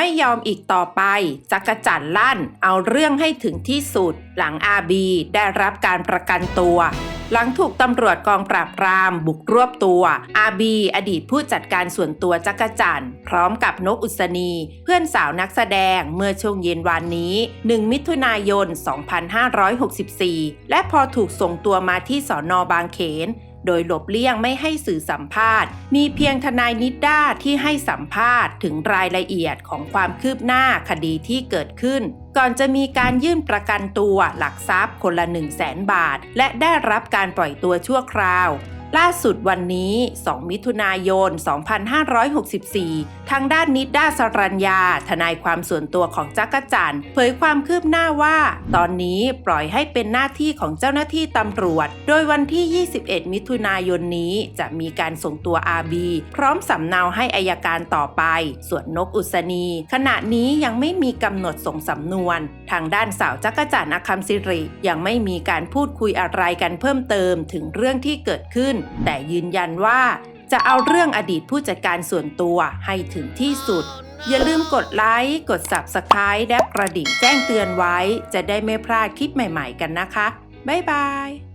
ไม่ยอมอีกต่อไปจักจั่นลั่นเอาเรื่องให้ถึงที่สุด หลังอาบีได้รับการประกันตัว หลังถูกตำรวจกองปราบปรามบุกรวบตัวอาบีอดีตผู้จัดการส่วนตัวจักจันพร้อมกับนกอุศนี เพื่อนสาวนักแสดงเมื่อช่วงเย็นวานนี้ 1 มิถุนายน 2564 และพอถูกส่งตัวมาที่สอนอบางเขน โดยหลบเลี่ยงไม่ให้สื่อสัมภาษณ์ มีเพียงทนายนิด้าที่ให้สัมภาษณ์ถึงรายละเอียดของความคืบหน้าคดีที่เกิดขึ้น ก่อนจะมีการยื่นประกันตัวหลักทรัพย์คนละ 1 0 0 0 0แสนบาท และได้รับการปล่อยตัวชั่วคราว ล่าสุดวันนี้ 2 มิถุนายน 2564 ทางด้านนิดด้าสรัญญา ทนายความส่วนตัวของจักรจันทร์เผยความคืบหน้าว่า ตอนนี้ปล่อยให้เป็นหน้าที่ของเจ้าหน้าที่ตำรวจ โดยวันที่ 21 มิถุนายนนี้จะมีการส่งตัวอาบีพร้อมสำเนาให้อายการต่อไป ส่วนนกอุศนี ขณะนี้ยังไม่มีกำหนดส่งสำนวน ทางด้านสาวจักรจันทร์อคัมสิริ ยังไม่มีการพูดคุยอะไรกันเพิ่มเติมถึงเรื่องที่เกิดขึ้นแต่ยืนยันว่าจะเอาเรื่องอดีตผู้จัดการส่วนตัวให้ถึงที่สุด อย่าลืมกดไลค์ กด Subscribe และกระดิ่งแจ้งเตือนไว้ จะได้ไม่พลาดคลิปใหม่ๆกันนะคะ บ๊ายบาย